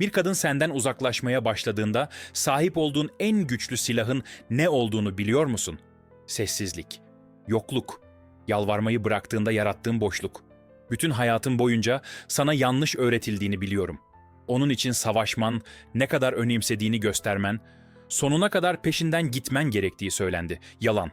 Bir kadın senden uzaklaşmaya başladığında sahip olduğun en güçlü silahın ne olduğunu biliyor musun? Sessizlik, yokluk, yalvarmayı bıraktığında yarattığın boşluk. Bütün hayatın boyunca sana yanlış öğretildiğini biliyorum. Onun için savaşman, ne kadar önemsediğini göstermen, sonuna kadar peşinden gitmen gerektiği söylendi. Yalan.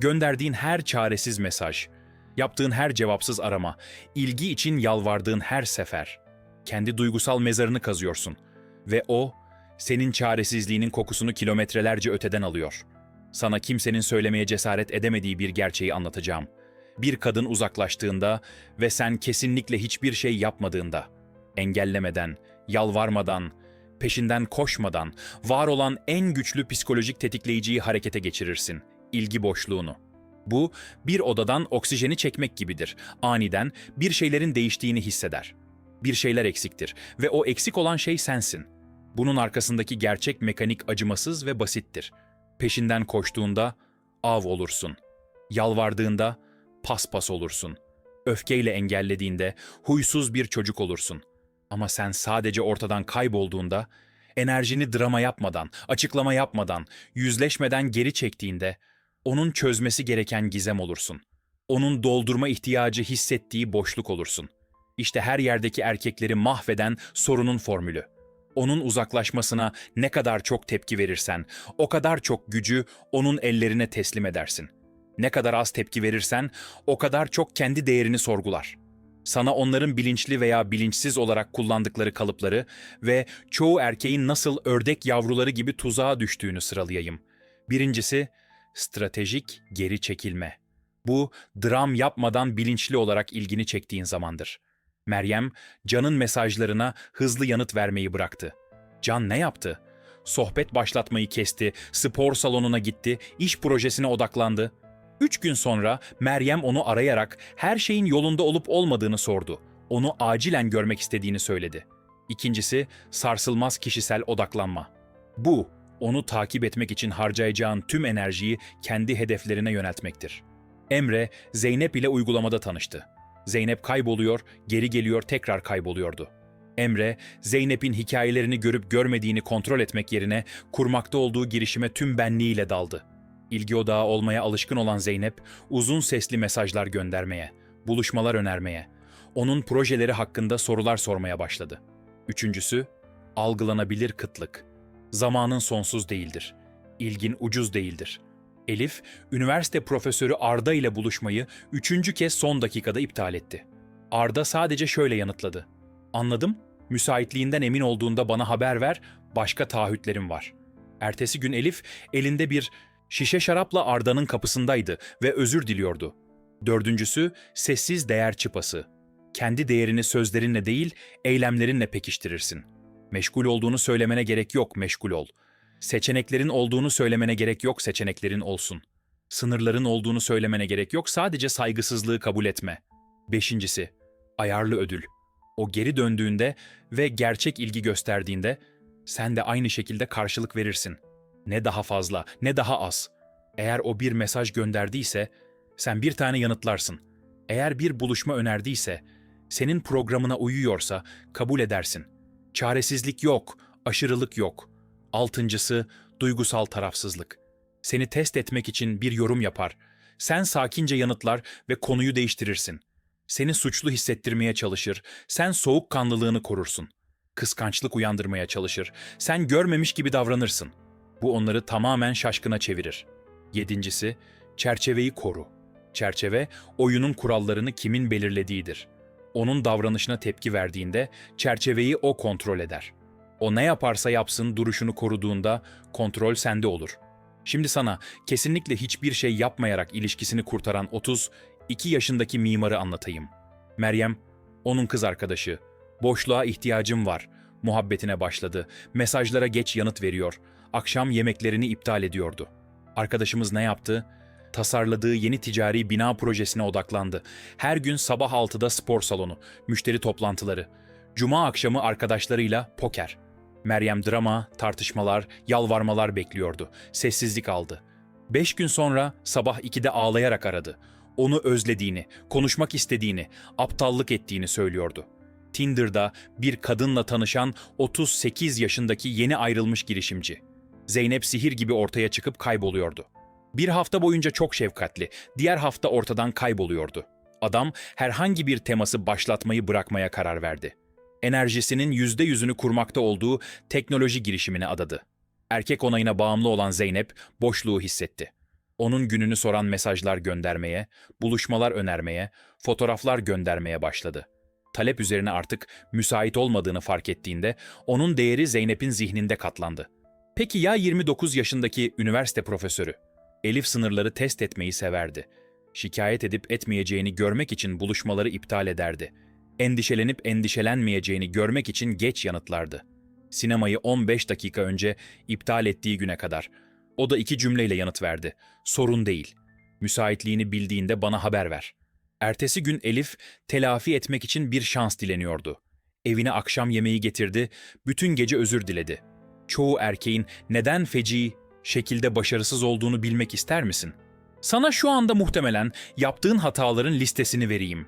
Gönderdiğin her çaresiz mesaj, yaptığın her cevapsız arama, ilgi için yalvardığın her sefer. Kendi duygusal mezarını kazıyorsun. Ve o, senin çaresizliğinin kokusunu kilometrelerce öteden alıyor. Sana kimsenin söylemeye cesaret edemediği bir gerçeği anlatacağım. Bir kadın uzaklaştığında ve sen kesinlikle hiçbir şey yapmadığında, engellemeden, yalvarmadan, peşinden koşmadan var olan en güçlü psikolojik tetikleyiciyi harekete geçirirsin, ilgi boşluğunu. Bu bir odadan oksijeni çekmek gibidir. Aniden bir şeylerin değiştiğini hisseder. Bir şeyler eksiktir ve o eksik olan şey sensin. Bunun arkasındaki gerçek mekanik acımasız ve basittir. Peşinden koştuğunda av olursun. Yalvardığında paspas olursun. Öfkeyle engellediğinde huysuz bir çocuk olursun. Ama sen sadece ortadan kaybolduğunda, enerjini drama yapmadan, açıklama yapmadan, yüzleşmeden geri çektiğinde, onun çözmesi gereken gizem olursun. Onun doldurma ihtiyacı hissettiği boşluk olursun. İşte her yerdeki erkekleri mahveden sorunun formülü. Onun uzaklaşmasına ne kadar çok tepki verirsen, o kadar çok gücü onun ellerine teslim edersin. Ne kadar az tepki verirsen, o kadar çok kendi değerini sorgular. Sana onların bilinçli veya bilinçsiz olarak kullandıkları kalıpları ve çoğu erkeğin nasıl ördek yavruları gibi tuzağa düştüğünü sıralayayım. Birincisi, stratejik geri çekilme. Bu, dram yapmadan bilinçli olarak ilgini çektiğin zamandır. Meryem, Can'ın mesajlarına hızlı yanıt vermeyi bıraktı. Can ne yaptı? Sohbet başlatmayı kesti, spor salonuna gitti, iş projesine odaklandı. Üç gün sonra Meryem onu arayarak her şeyin yolunda olup olmadığını sordu. Onu acilen görmek istediğini söyledi. İkincisi, sarsılmaz kişisel odaklanma. Bu, onu takip etmek için harcayacağın tüm enerjiyi kendi hedeflerine yöneltmektir. Emre, Zeynep ile uygulamada tanıştı. Zeynep kayboluyor, geri geliyor, tekrar kayboluyordu. Emre, Zeynep'in hikayelerini görüp görmediğini kontrol etmek yerine kurmakta olduğu girişime tüm benliğiyle daldı. İlgi odağı olmaya alışkın olan Zeynep, uzun sesli mesajlar göndermeye, buluşmalar önermeye, onun projeleri hakkında sorular sormaya başladı. Üçüncüsü, algılanabilir kıtlık. Zamanın sonsuz değildir. İlgin ucuz değildir. Elif, üniversite profesörü Arda ile buluşmayı üçüncü kez son dakikada iptal etti. Arda sadece şöyle yanıtladı. Anladım, müsaitliğinden emin olduğunda bana haber ver, başka taahhütlerim var. Ertesi gün Elif elinde bir şişe şarapla Arda'nın kapısındaydı ve özür diliyordu. Dördüncüsü sessiz değer çıpası. Kendi değerini sözlerinle değil, eylemlerinle pekiştirirsin. Meşgul olduğunu söylemene gerek yok, meşgul ol. Seçeneklerin olduğunu söylemene gerek yok, seçeneklerin olsun. Sınırların olduğunu söylemene gerek yok, sadece saygısızlığı kabul etme. Beşincisi, ayarlı ödül. O geri döndüğünde ve gerçek ilgi gösterdiğinde sen de aynı şekilde karşılık verirsin. Ne daha fazla, ne daha az. Eğer o bir mesaj gönderdiyse sen bir tane yanıtlarsın. Eğer bir buluşma önerdiyse, senin programına uyuyorsa kabul edersin. Çaresizlik yok, aşırılık yok. Altıncısı duygusal tarafsızlık. Seni test etmek için bir yorum yapar. Sen sakince yanıtlar ve konuyu değiştirirsin. Seni suçlu hissettirmeye çalışır. Sen soğukkanlılığını korursun. Kıskançlık uyandırmaya çalışır. Sen görmemiş gibi davranırsın. Bu onları tamamen şaşkına çevirir. Yedincisi, çerçeveyi koru. Çerçeve, oyunun kurallarını kimin belirlediğidir. Onun davranışına tepki verdiğinde çerçeveyi o kontrol eder. O ne yaparsa yapsın duruşunu koruduğunda kontrol sende olur. Şimdi sana kesinlikle hiçbir şey yapmayarak ilişkisini kurtaran 32 yaşındaki mimarı anlatayım. Meryem, onun kız arkadaşı. Boşluğa ihtiyacım var. Muhabbetine başladı. Mesajlara geç yanıt veriyor. Akşam yemeklerini iptal ediyordu. Arkadaşımız ne yaptı? Tasarladığı yeni ticari bina projesine odaklandı. Her gün sabah 6'da spor salonu, müşteri toplantıları. Cuma akşamı arkadaşlarıyla poker. Meryem drama, tartışmalar, yalvarmalar bekliyordu. Sessizlik aldı. Beş gün sonra sabah 2'de ağlayarak aradı. Onu özlediğini, konuşmak istediğini, aptallık ettiğini söylüyordu. Tinder'da bir kadınla tanışan 38 yaşındaki yeni ayrılmış girişimci. Zeynep sihir gibi ortaya çıkıp kayboluyordu. Bir hafta boyunca çok şefkatli, diğer hafta ortadan kayboluyordu. Adam herhangi bir teması başlatmayı bırakmaya karar verdi. Enerjisinin yüzde yüzünü kurmakta olduğu teknoloji girişimine adadı. Erkek onayına bağımlı olan Zeynep boşluğu hissetti. Onun gününü soran mesajlar göndermeye, buluşmalar önermeye, fotoğraflar göndermeye başladı. Talep üzerine artık müsait olmadığını fark ettiğinde onun değeri Zeynep'in zihninde katlandı. Peki ya 29 yaşındaki üniversite profesörü? Elif sınırları test etmeyi severdi. Şikayet edip etmeyeceğini görmek için buluşmaları iptal ederdi. Endişelenip endişelenmeyeceğini görmek için geç yanıtlardı. Sinemayı 15 dakika önce iptal ettiği güne kadar. O da iki cümleyle yanıt verdi. Sorun değil. Müsaitliğini bildiğinde bana haber ver. Ertesi gün Elif telafi etmek için bir şans dileniyordu. Evine akşam yemeği getirdi, bütün gece özür diledi. Çoğu erkeğin neden feci şekilde başarısız olduğunu bilmek ister misin? Sana şu anda muhtemelen yaptığın hataların listesini vereyim.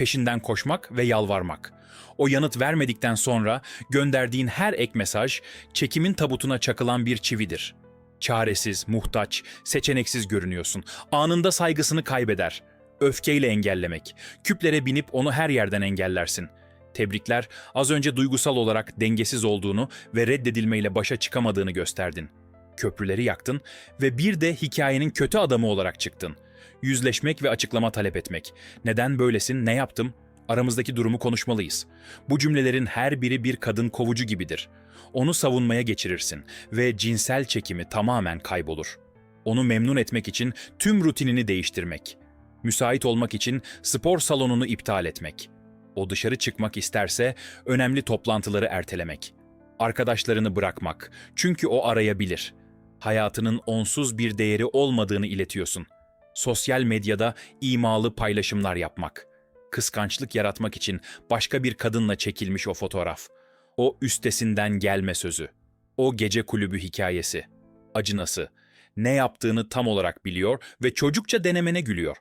Peşinden koşmak ve yalvarmak. O yanıt vermedikten sonra gönderdiğin her ek mesaj çekimin tabutuna çakılan bir çividir. Çaresiz, muhtaç, seçeneksiz görünüyorsun. Anında saygısını kaybeder. Öfkeyle engellemek. Küplere binip onu her yerden engellersin. Tebrikler, az önce duygusal olarak dengesiz olduğunu ve reddedilmeyle başa çıkamadığını gösterdin. Köprüleri yaktın ve bir de hikayenin kötü adamı olarak çıktın. Yüzleşmek ve açıklama talep etmek. Neden böylesin, ne yaptım? Aramızdaki durumu konuşmalıyız. Bu cümlelerin her biri bir kadın kovucu gibidir. Onu savunmaya geçirirsin ve cinsel çekimi tamamen kaybolur. Onu memnun etmek için tüm rutinini değiştirmek. Müsait olmak için spor salonunu iptal etmek. O dışarı çıkmak isterse önemli toplantıları ertelemek. Arkadaşlarını bırakmak. Çünkü o arayabilir. Hayatının onsuz bir değeri olmadığını iletiyorsun. Sosyal medyada imalı paylaşımlar yapmak. Kıskançlık yaratmak için başka bir kadınla çekilmiş o fotoğraf. O üstesinden gelme sözü. O gece kulübü hikayesi. Acınası. Ne yaptığını tam olarak biliyor ve çocukça denemene gülüyor.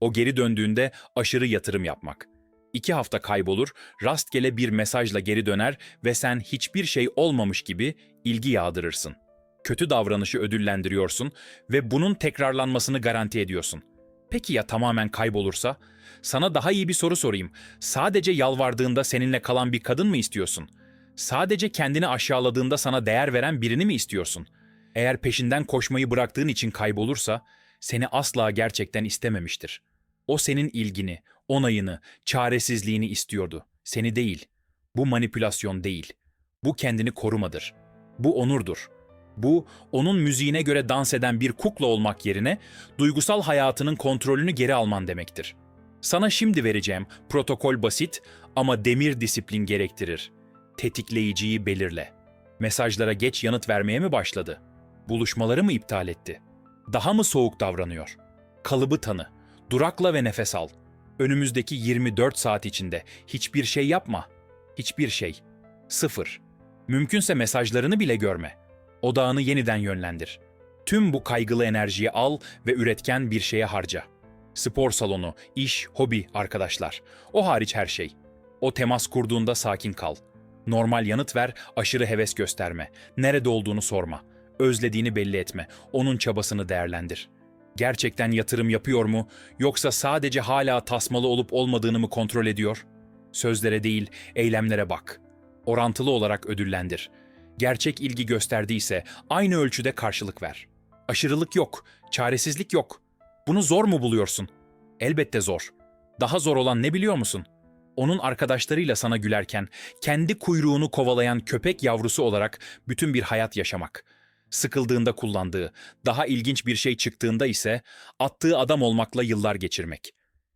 O geri döndüğünde aşırı yatırım yapmak. İki hafta kaybolur, rastgele bir mesajla geri döner ve sen hiçbir şey olmamış gibi ilgi yağdırırsın. Kötü davranışı ödüllendiriyorsun ve bunun tekrarlanmasını garanti ediyorsun. Peki ya tamamen kaybolursa? Sana daha iyi bir soru sorayım. Sadece yalvardığında seninle kalan bir kadın mı istiyorsun? Sadece kendini aşağıladığında sana değer veren birini mi istiyorsun? Eğer peşinden koşmayı bıraktığın için kaybolursa, seni asla gerçekten istememiştir. O senin ilgini, onayını, çaresizliğini istiyordu. Seni değil. Bu manipülasyon değil. Bu kendini korumadır. Bu onurdur. Bu, onun müziğine göre dans eden bir kukla olmak yerine duygusal hayatının kontrolünü geri alman demektir. Sana şimdi vereceğim protokol basit ama demir disiplin gerektirir. Tetikleyiciyi belirle. Mesajlara geç yanıt vermeye mi başladı? Buluşmaları mı iptal etti? Daha mı soğuk davranıyor? Kalıbı tanı. Durakla ve nefes al. Önümüzdeki 24 saat içinde hiçbir şey yapma. Hiçbir şey. Sıfır. Mümkünse mesajlarını bile görme. Odağını yeniden yönlendir. Tüm bu kaygılı enerjiyi al ve üretken bir şeye harca. Spor salonu, iş, hobi, arkadaşlar. O hariç her şey. O temas kurduğunda sakin kal. Normal yanıt ver, aşırı heves gösterme. Nerede olduğunu sorma. Özlediğini belli etme. Onun çabasını değerlendir. Gerçekten yatırım yapıyor mu yoksa sadece hala tasmalı olup olmadığını mı kontrol ediyor? Sözlere değil, eylemlere bak. Orantılı olarak ödüllendir. Gerçek ilgi gösterdiyse aynı ölçüde karşılık ver. Aşırılık yok, çaresizlik yok. Bunu zor mu buluyorsun? Elbette zor. Daha zor olan ne biliyor musun? Onun arkadaşlarıyla sana gülerken kendi kuyruğunu kovalayan köpek yavrusu olarak bütün bir hayat yaşamak. Sıkıldığında kullandığı, daha ilginç bir şey çıktığında ise attığı adam olmakla yıllar geçirmek.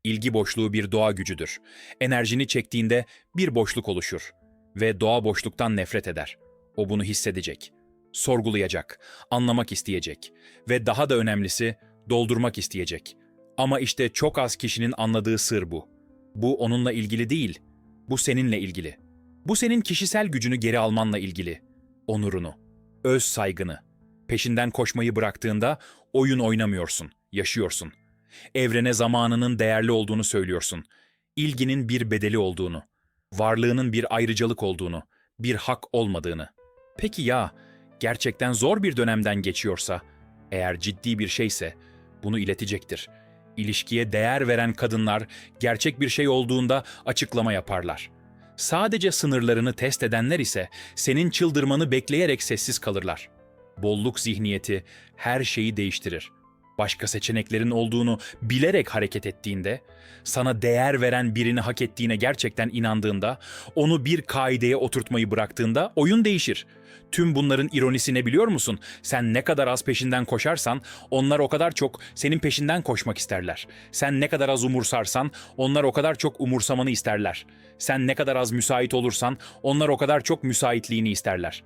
İlgi boşluğu bir doğa gücüdür. Enerjini çektiğinde bir boşluk oluşur ve doğa boşluktan nefret eder. O bunu hissedecek, sorgulayacak, anlamak isteyecek ve daha da önemlisi doldurmak isteyecek. Ama işte çok az kişinin anladığı sır bu. Bu onunla ilgili değil, bu seninle ilgili. Bu senin kişisel gücünü geri almanla ilgili. Onurunu, öz saygını. Peşinden koşmayı bıraktığında oyun oynamıyorsun, yaşıyorsun. Evrene zamanının değerli olduğunu söylüyorsun. İlginin bir bedeli olduğunu. Varlığının bir ayrıcalık olduğunu, bir hak olmadığını. Peki ya gerçekten zor bir dönemden geçiyorsa, eğer ciddi bir şeyse bunu iletecektir. İlişkiye değer veren kadınlar gerçek bir şey olduğunda açıklama yaparlar. Sadece sınırlarını test edenler ise senin çıldırmanı bekleyerek sessiz kalırlar. Bolluk zihniyeti her şeyi değiştirir. Başka seçeneklerin olduğunu bilerek hareket ettiğinde, sana değer veren birini hak ettiğine gerçekten inandığında, onu bir kaideye oturtmayı bıraktığında oyun değişir. Tüm bunların ironisi ne biliyor musun? Sen ne kadar az peşinden koşarsan, onlar o kadar çok senin peşinden koşmak isterler. Sen ne kadar az umursarsan, onlar o kadar çok umursamanı isterler. Sen ne kadar az müsait olursan, onlar o kadar çok müsaitliğini isterler.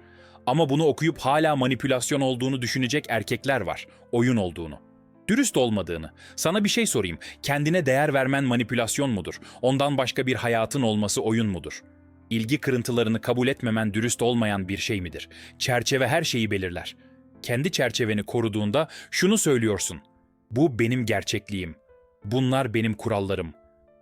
Ama bunu okuyup hala manipülasyon olduğunu düşünecek erkekler var, oyun olduğunu. Dürüst olmadığını. Sana bir şey sorayım. Kendine değer vermen manipülasyon mudur? Ondan başka bir hayatın olması oyun mudur? İlgi kırıntılarını kabul etmemen dürüst olmayan bir şey midir? Çerçeve her şeyi belirler. Kendi çerçeveni koruduğunda şunu söylüyorsun. Bu benim gerçekliğim. Bunlar benim kurallarım.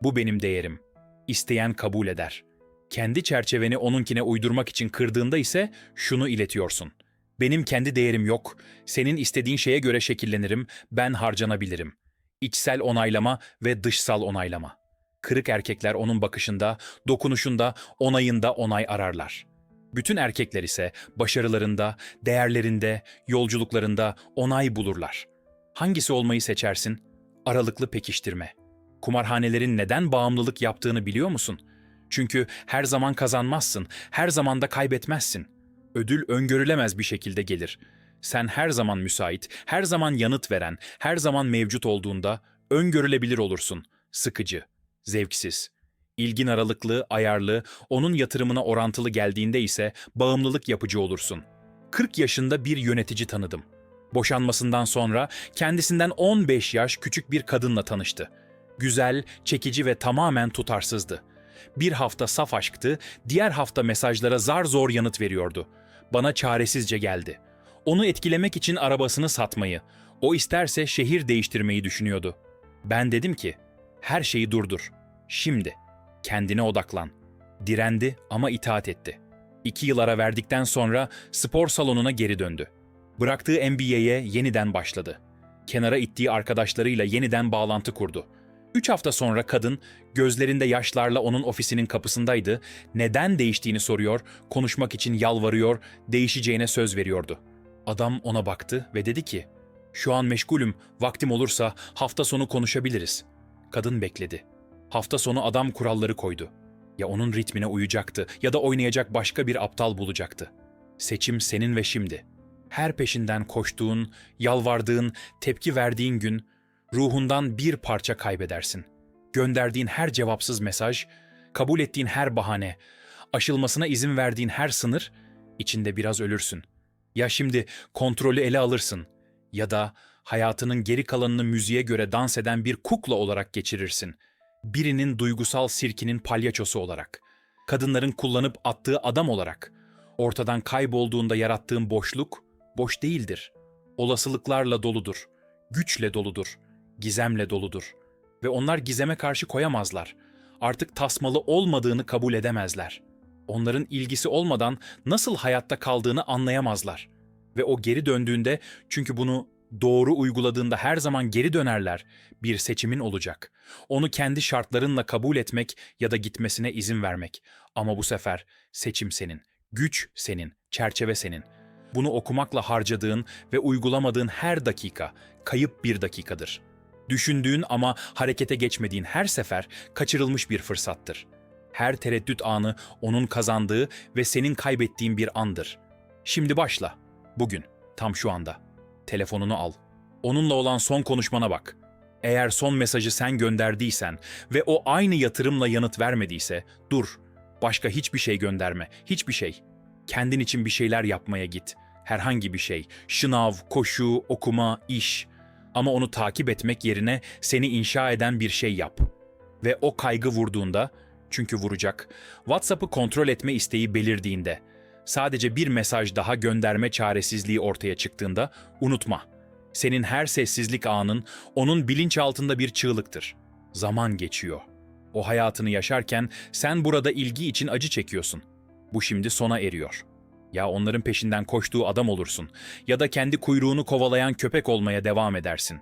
Bu benim değerim. İsteyen kabul eder. Kendi çerçeveni onunkine uydurmak için kırdığında ise şunu iletiyorsun. Benim kendi değerim yok. Senin istediğin şeye göre şekillenirim. Ben harcanabilirim. İçsel onaylama ve dışsal onaylama. Kırık erkekler onun bakışında, dokunuşunda, onayında onay ararlar. Bütün erkekler ise başarılarında, değerlerinde, yolculuklarında onay bulurlar. Hangisi olmayı seçersin? Aralıklı pekiştirme. Kumarhanelerin neden bağımlılık yaptığını biliyor musun? Çünkü her zaman kazanmazsın, her zaman da kaybetmezsin. Ödül öngörülemez bir şekilde gelir. Sen her zaman müsait, her zaman yanıt veren, her zaman mevcut olduğunda öngörülebilir olursun. Sıkıcı, zevksiz. İlgin aralıklı, ayarlı, onun yatırımına orantılı geldiğinde ise bağımlılık yapıcı olursun. 40 yaşında bir yönetici tanıdım. Boşanmasından sonra kendisinden 15 yaş küçük bir kadınla tanıştı. Güzel, çekici ve tamamen tutarsızdı. Bir hafta saf aşktı, diğer hafta mesajlara zar zor yanıt veriyordu. Bana çaresizce geldi. Onu etkilemek için arabasını satmayı, o isterse şehir değiştirmeyi düşünüyordu. Ben dedim ki, her şeyi durdur. Şimdi. Kendine odaklan. Direndi ama itaat etti. İki yıl ara verdikten sonra spor salonuna geri döndü. Bıraktığı NBA'ye yeniden başladı. Kenara ittiği arkadaşlarıyla yeniden bağlantı kurdu. Üç hafta sonra kadın gözlerinde yaşlarla onun ofisinin kapısındaydı, neden değiştiğini soruyor, konuşmak için yalvarıyor, değişeceğine söz veriyordu. Adam ona baktı ve dedi ki, ''Şu an meşgulüm, vaktim olursa hafta sonu konuşabiliriz.'' Kadın bekledi. Hafta sonu adam kuralları koydu. Ya onun ritmine uyacaktı ya da oynayacak başka bir aptal bulacaktı. Seçim senin ve şimdi. Her peşinden koştuğun, yalvardığın, tepki verdiğin gün ruhundan bir parça kaybedersin. Gönderdiğin her cevapsız mesaj, kabul ettiğin her bahane, aşılmasına izin verdiğin her sınır, içinde biraz ölürsün. Ya şimdi kontrolü ele alırsın ya da hayatının geri kalanını müziğe göre dans eden bir kukla olarak geçirirsin. Birinin duygusal sirkinin palyaçosu olarak. Kadınların kullanıp attığı adam olarak. Ortadan kaybolduğunda yarattığın boşluk, boş değildir. Olasılıklarla doludur. Güçle doludur gizemle doludur ve onlar gizeme karşı koyamazlar. Artık tasmalı olmadığını kabul edemezler. Onların ilgisi olmadan nasıl hayatta kaldığını anlayamazlar. Ve o geri döndüğünde çünkü bunu doğru uyguladığında her zaman geri dönerler. Bir seçimin olacak. Onu kendi şartlarınla kabul etmek ya da gitmesine izin vermek. Ama bu sefer seçim senin, güç senin, çerçeve senin. Bunu okumakla harcadığın ve uygulamadığın her dakika kayıp bir dakikadır.'' Düşündüğün ama harekete geçmediğin her sefer kaçırılmış bir fırsattır. Her tereddüt anı onun kazandığı ve senin kaybettiğin bir andır. Şimdi başla. Bugün, tam şu anda. Telefonunu al. Onunla olan son konuşmana bak. Eğer son mesajı sen gönderdiysen ve o aynı yatırımla yanıt vermediyse dur. Başka hiçbir şey gönderme, hiçbir şey. Kendin için bir şeyler yapmaya git. Herhangi bir şey. Şınav, koşu, okuma, iş. Ama onu takip etmek yerine seni inşa eden bir şey yap. Ve o kaygı vurduğunda, çünkü vuracak, WhatsApp'ı kontrol etme isteği belirdiğinde, sadece bir mesaj daha gönderme çaresizliği ortaya çıktığında unutma. Senin her sessizlik anın onun bilinçaltında bir çığlıktır. Zaman geçiyor. O hayatını yaşarken sen burada ilgi için acı çekiyorsun. Bu şimdi sona eriyor. Ya onların peşinden koştuğu adam olursun ya da kendi kuyruğunu kovalayan köpek olmaya devam edersin.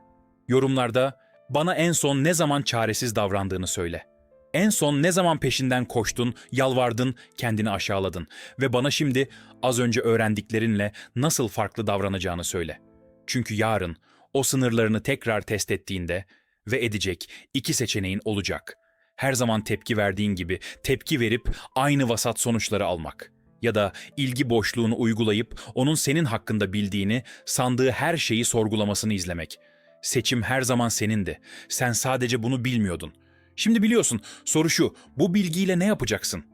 Yorumlarda bana en son ne zaman çaresiz davrandığını söyle. En son ne zaman peşinden koştun, yalvardın, kendini aşağıladın ve bana şimdi az önce öğrendiklerinle nasıl farklı davranacağını söyle. Çünkü yarın o sınırlarını tekrar test ettiğinde ve edecek iki seçeneğin olacak. Her zaman tepki verdiğin gibi tepki verip aynı vasat sonuçları almak ya da ilgi boşluğunu uygulayıp onun senin hakkında bildiğini, sandığı her şeyi sorgulamasını izlemek. Seçim her zaman senindi. Sen sadece bunu bilmiyordun. Şimdi biliyorsun. Soru şu. Bu bilgiyle ne yapacaksın?